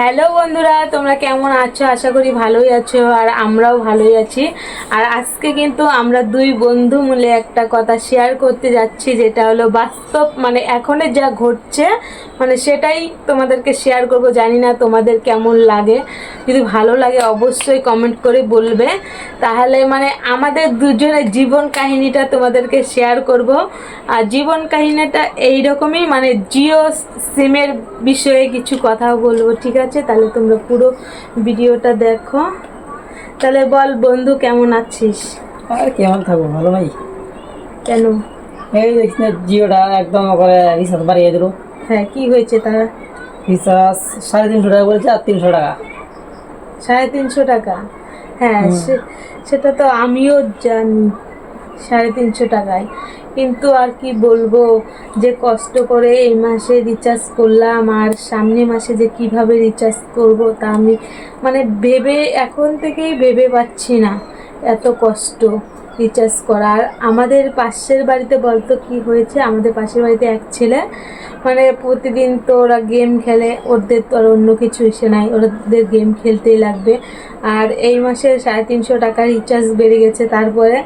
Hello বন্ধুরা, তোমরা কেমন আছো? আশা করি ভালোই আছো আর আমরাও ভালোই আছি। আর আজকে কিন্তু আমরা দুই বন্ধু মিলে একটা কথা শেয়ার করতে যাচ্ছি, যেটা হলো বাস্তব মানে এখনে যা ঘটছে মানে সেটাই তোমাদেরকে শেয়ার করব। জানি না তোমাদের কেমন লাগে। যদি ভালো লাগে অবশ্যই কমেন্ট করে বলবে। তাহলে মানে আমাদের দুজনের জীবন কাহিনীটা তোমাদেরকে শেয়ার করব। আর জীবন কাহিনীটা এইরকমই মানে জিও সিমের বিষয়ে কিছু কথা বলব, ঠিক আছে? তাহলে তোমরা পুরো ভিডিওটা দেখো। তাহলে বল বন্ধু কেমন আছিস? আর কেমন থাকব ভালো ভাই? কেন? এই দেখিস না জিওটা একদম করে রিচার্জ বাড়িয়ে দিল। হ্যাঁ কি হয়েছে তারা? রিচার্জ সাড়ে তিনশো টাকা বলছে আর তিনশো টাকা। সাড়ে তিনশো টাকা? হ্যাঁ সেটা তো আমিও জানি। সাড়ে তিনশো টাকায়। কিন্তু আর কি বলব, যে কষ্ট করে এই মাসে রিচার্জ করলাম আর সামনে মাসে যে কীভাবে রিচার্জ করব তা আমি মানে ভেবে এখন থেকেই ভেবে পাচ্ছি না এত কষ্ট। রিচার্জ করা আর আমাদের পাশের বাড়িতে বলতো কি হয়েছে? আমাদের পাশের বাড়িতে এক ছেলে মানে প্রতিদিন তো ওরা গেম খেলে, ওদের তো আর অন্য কিছু এসে নাই। ওদের গেম খেলতেই লাগবে। আর এই মাসে সাড়ে তিনশো টাকা রিচার্জ বেড়ে গেছে। তারপরে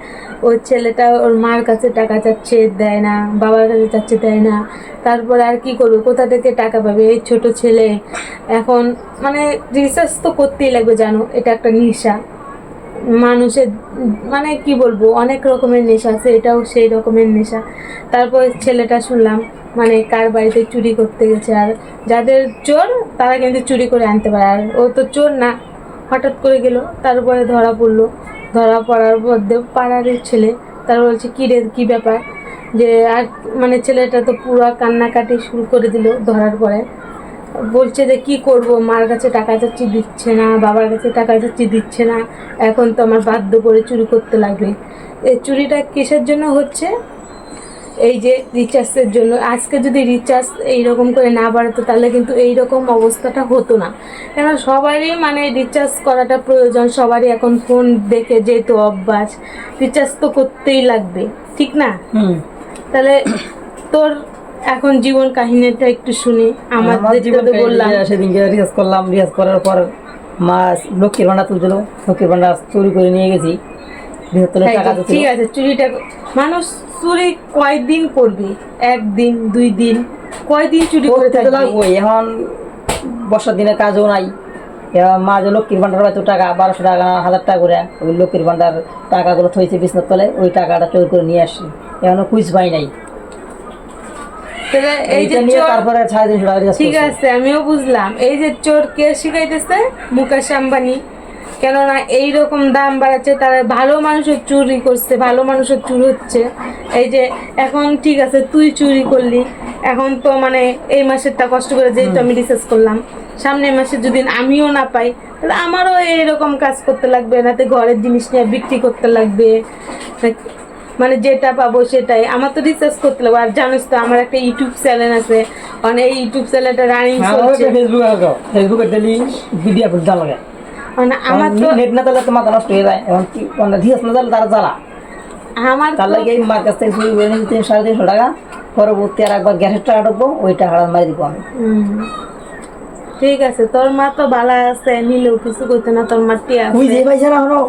ওর ছেলেটা ওর মার কাছে টাকা চাচ্ছে, দেয় না। বাবার কাছে চাচ্ছে, দেয় না। তারপরে আর কি করবে? কোথা থেকে টাকা পাবে? এই ছোট ছেলে। এখন মানে রিচার্জ তো করতেই লাগবে, জানো? এটা একটা নেশা। মানুষের মানে কি বলব, অনেক রকমের নেশা আছে, এটাও সেই রকমের নেশা। তারপর ছেলেটা শুনলাম মানে কার বাড়িতে চুরি করতে গেছে, আর যাদের চোর, তারা কিন্তু চুরি করে আনতে পারে, আর ও তো চোর না। হঠাৎ করে গেল, তারপরে ধরা পড়ল। ধরা পড়ার মধ্যে পাড়ার ছেলে, তার বলছে, কী রে, কী ব্যাপার? যে, আর মানে ছেলেটা তো পুরো কান্নাকাটি শুরু করে দিল ধরার পরে। বলছে যে কি করব মার কাছে টাকা চাচ্ছি দিচ্ছে না বাবার কাছে টাকা চাচ্ছি দিচ্ছে না এখন তো আমার বাধ্য করে চুরি করতে লাগবে। এই চুরিটা কিসের জন্য হচ্ছে? এই যে রিচার্জের জন্য। আজকে যদি রিচার্জ এইরকম করে না বাড়াতো তাহলে কিন্তু এই রকম অবস্থাটা হতো না। কেন সবারই মানে রিচার্জ করাটা প্রয়োজন সবারই এখন ফোন দেখে যেহেতু অভ্যাস রিচার্জ তো করতেই লাগবে ঠিক না? তাহলে তোর এখন জীবন কাহিনীটা একটু শুনি। আমার আমাদের জীবন বললাম। সেদিনকে রিচার্জ করলাম রিচার্জ করার পর লক্ষ্মীর ভান্ডার তুলছিল। লক্ষ্মীর ভান্ডার চুরি করে নিয়ে গেছি। ঠিক আছে চুরিটা মানুষ চুরি কয়দিন করবে? একদিন দুই দিন? কয়দিন চুরি করে থাকবে? এখন বর্ষার দিনে কাজও নাই। মা যে লক্ষ্মীর ভান্ডার হয়তো টাকা বারোশো টাকা হাজার টাকা করে ওই লক্ষ্মীর ভান্ডার টাকাগুলো থইছে বিছনার তলে ওই টাকাটা চোর করে নিয়ে আসছি। এখনও কুইজ পাই নাই। তাহলে এই যে নিয়ে তারপরে সাড়ে তিনশো টাকা ঠিক আছে আমিও বুঝলাম। এই যে চোর কে শিখাইতেছে? মুকেশ আম্বানি। কেননা এই রকম দাম বাড়াচ্ছে তারা ভালো মানুষের চুরি করছে ভালো মানুষের চুরি হচ্ছে। এই যে এখন ঠিক আছে তুই চুরি করলি। এখন তো মানে এই মাসেরটা কষ্ট করে যেহেতু আমি রিসার্চ করলাম। সামনের মাসে যদি আমিও না পাই তাহলে আমারও এইরকম কাজ করতে লাগবে নাতে ঘরের জিনিস নিয়ে বিক্রি করতে লাগবে। মানে যেটা পাবো সেটাই। আমার তো রিসার্চ করতে লাগবে। আর জানিস তো আমার একটা ইউটিউব চ্যানেল আছে। মানে এই ইউটিউব চ্যানেলটা রানিং চলছে। ফেসবুক আছে ফেসবুকে ডেলি ভিডিও আপলোড দেওয়া লাগে। মানে আমার তো নেট না তাহলে তো মাথা নষ্ট হয়ে যায়। এখন কি মানে রিচার্জ না তাহলে তারা জ্বালা। আমার তার লাগে এই মার কাছ থেকে চুরি করে তিন সাড়ে তিনশো টাকা। পরবর্তী আর একবার গ্যাসের টাকা ঢুকবো ওই টাকাটা মারি দিব আমি। ঠিক আছে তোর মা তো বালা আছে নিলেও কিছু করতে না তোর মা টিয়া আছে। বুঝিয়ে পাইছে না এখনও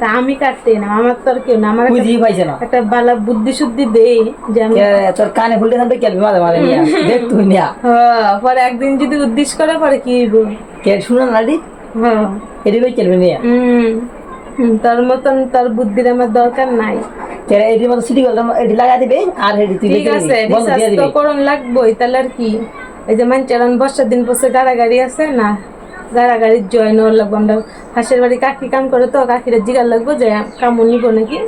তা আমি কাটতে না আমার তোর কেউ না আমার বুঝিয়ে পাইছে না। একটা বালা বুদ্ধি শুদ্ধি দে যে আমি তোর কানে ফুলতে থাকবে কেলবি মাঝে মাঝে নিয়া দেখ তুই নিয়া। হ্যাঁ, পরে একদিন যদি উদ্দেশ্য করে পরে কি হইব? কে শুনে না রে? হ্যাঁ। এদিকে কেলবি নিয়া? হুম হুম, তোর মতন তোর বুদ্ধির আমার দরকার নাই। কে এটি মতো সিটি এটি লাগা দিবে? আর হেডি তুই ঠিক আছে রিসার্চ তো করুন লাগবোই তাহলে আর কি? এই যে মানচারণ বর্ষার দিন পড়ছে গাড়াগাড়ি আছে না? গাড়াগাড়ির জয় নেওয়ার লাগবো আমরা। পাশের বাড়ি কাকি কাম করে তো কাকিরা জিগার লাগবো যে কামড় নিবো নাকি।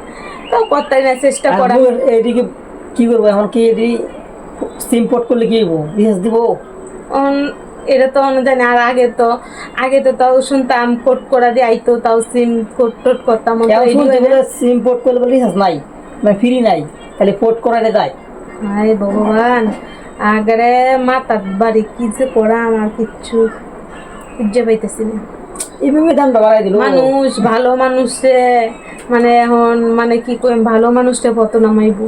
তো করতাই না চেষ্টা করা এদিকে কি করব এখন কি এটি সিম পোর্ট করলে কি হইব? রিচার্জ দিব? এটা তো অন্য জানি আর আগে তো আগে তো তাও শুনতাম কোট করা দিয়ে আইতো তাও সিম কোট টোট করতাম সিম পোর্ট করলে বলে রিচার্জ নাই মানে ফ্রি নাই খালি পোর্ট করালে যায়। হায় ভগবান আগরে মাথার বাড়ি কি যে করা আমার কিচ্ছু খুঁজে পাইতেছি না দামটা বাড়াই দিল? মানুষ ভালো মানুষে মানে এখন মানে কি কই ভালো মানুষটা পত নামাইব?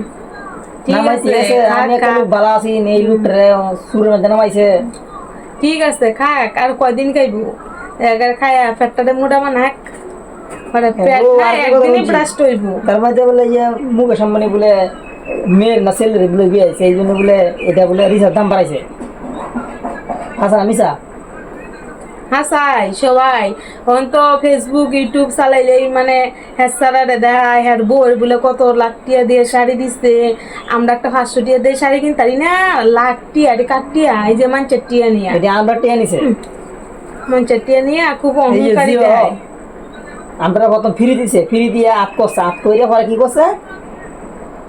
ঠিক আছে আমি একটা কাকা, লোক ভালো আছি এই লোকটারে সুরের মধ্যে নামাইছে। ঠিক আছে খাক আর কয়দিন খাইবো? এগার খায় পেটটাতে মোটা বানাক। মানে পেট ও, খায় একদিনই ব্রাস্ট হইব। তার মধ্যে বলে ইয়ে মুকেশ আম্বানি বলে মেয়ের না ছেলের বলে বিয়ে এই জন্য বলে এটা বলে রিসার দাম বাড়াইছে। হাসান মিসা হাসাই সবাই। এখন তো ফেসবুক ইউটিউব চালাইলেই মানে হেসারারে দেখায় হ্যার বউর বলে কত লাখ টিয়া দিয়ে শাড়ি দিচ্ছে আমরা একটা পাঁচশো টিয়া দিয়ে শাড়ি কিনতে পারি না? লাখ টিয়া কাঠ টিয়া? এই যে মাঞ্চের টিয়া নিয়ে। আমরা টেনে নিছে। মাঞ্চের টিয়া নিয়ে খুব অহংকারী দেয়। আমরা প্রথম ফ্রি দিছে ফ্রি দিয়ে আপ করছে আপ করে পরে কি করছে?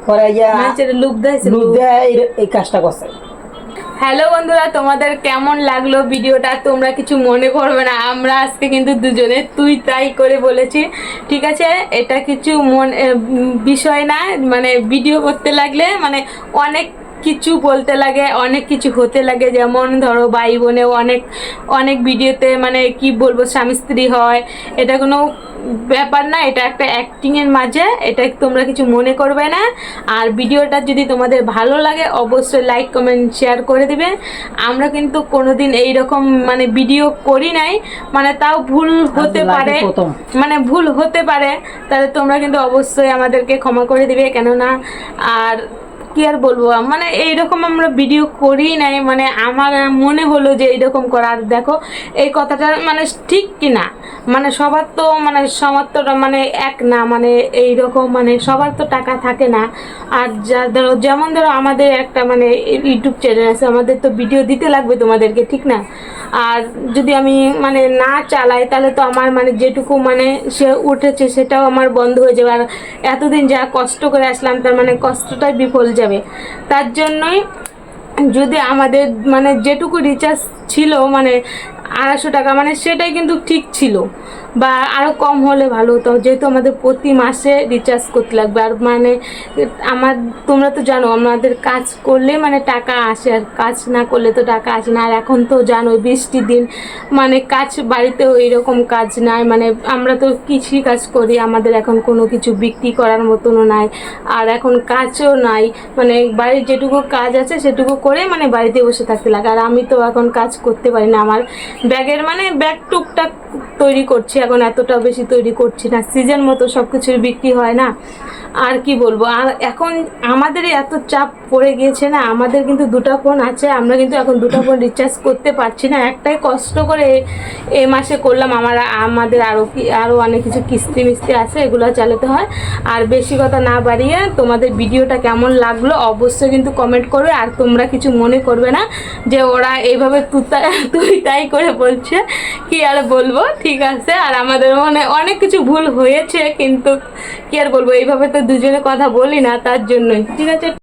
পরে ইয়া লুক দেয় লুট দেয় এই কাজটা করছে। হ্যালো বন্ধুরা, তোমাদের কেমন লাগল ভিডিওটা? তোমরা কিছু মনে করবে না, আমরা আজকে কিন্তু দুজনে তুই তাই করে বলেছি। ঠিক আছে? এটা কিছু মন বিষয় না মানে ভিডিও করতে লাগলে মানে অনেক কিছু বলতে লাগে অনেক কিছু হতে লাগে। যেমন ধরো ভাই বোনেও অনেক অনেক ভিডিওতে মানে কি বলব স্বামী স্ত্রী হয় এটা কোনো ব্যাপার না এটা একটা অ্যাক্টিংয়ের মাঝে এটা তোমরা কিছু মনে করবে না। আর ভিডিওটা যদি তোমাদের ভালো লাগে অবশ্যই লাইক কমেন্ট শেয়ার করে দিবে। আমরা কিন্তু কোনোদিন এই রকম মানে ভিডিও করি নাই মানে তাও ভুল হতে পারে। মানে ভুল হতে পারে তাহলে তোমরা কিন্তু অবশ্যই আমাদেরকে ক্ষমা করে দিবে। কেননা আর কি আর বলব? মানে এইরকম আমরা ভিডিও করি নাই মানে আমার মনে হলো যে এইরকম করার দেখো, এই কথাটা মানে ঠিক কি না মানে সবার তো মানে তো মানে এক না মানে এইরকম মানে সবার তো টাকা থাকে না। আর যা, ধরো, যেমন ধরো আমাদের একটা মানে ইউটিউব চ্যানেল আছে, আমাদের তো ভিডিও দিতে লাগবে তোমাদেরকে, ঠিক না? আর যদি আমি মানে না চালাই, তাহলে তো আমার মানে যেটুকু মানে সে উঠেছে, সেটাও আমার বন্ধ হয়ে যাবে। আর এতদিন যা কষ্ট করে আসলাম, তার মানে কষ্টটাই বিফল যাবে তার জন্যই যদি আমাদের মানে যেটুকু রিচার্জ ছিল মানে আড়াইশো টাকা মানে সেটাই কিন্তু ঠিক ছিল। বা আরও কম হলে ভালো হতো। যেহেতু আমাদের প্রতি মাসে রিচার্জ করতে লাগবে। আর মানে আমার, তোমরা তো জানো, আমাদের কাজ করলে মানে টাকা আসে আর কাজ না করলে তো টাকা আসে না। আর এখন তো জানো বৃষ্টি দিন মানে কাজ, বাড়িতেও এরকম কাজ নাই। মানে আমরা তো কৃষি কাজ করি, আমাদের এখন কোনো কিছু বিক্রি করার মতনও নাই। আর এখন কাজও নাই। মানে বাড়ির যেটুকু কাজ আছে, সেটুকু করে মানে বাড়িতে বসে থাকতে লাগে। আর আমি তো এখন কাজ করতে পারি না। আমার ব্যাগের মানে ব্যাগ টুকটাক তৈরি করছি, এখন এতটা বেশি তৈরি করছি না। সিজন মতো সব কিছুর বিক্রি হয় না। আর কি বলব? আর এখন আমাদের এত চাপ পড়ে গিয়েছে না, আমাদের কিন্তু দুটো ফোন আছে, আমরা কিন্তু এখন দুটো ফোন রিচার্জ করতে পারছি না। একটাই কষ্ট করে এ মাসে করলাম, আমার, আমাদের আরও কি আরও অনেক কিছু কিস্তি মিস্তি আছে, এগুলো চালাতে হয়। আর বেশি কথা না বাড়িয়ে তোমাদের ভিডিওটা কেমন লাগল অবশ্যই কিন্তু কমেন্ট করবে, আর তোমরা কিছু মনে করবে না যে ওরা এইভাবে তুই তুই তাই করে বলছে, কি আর বলব? ঠিক আছে, আর আমাদের মনে অনেক কিছু ভুল হয়েছে, কিন্তু কি আর বলব, এইভাবে তো দুজনে কথা বলি না, তার জন্যই। ঠিক আছে?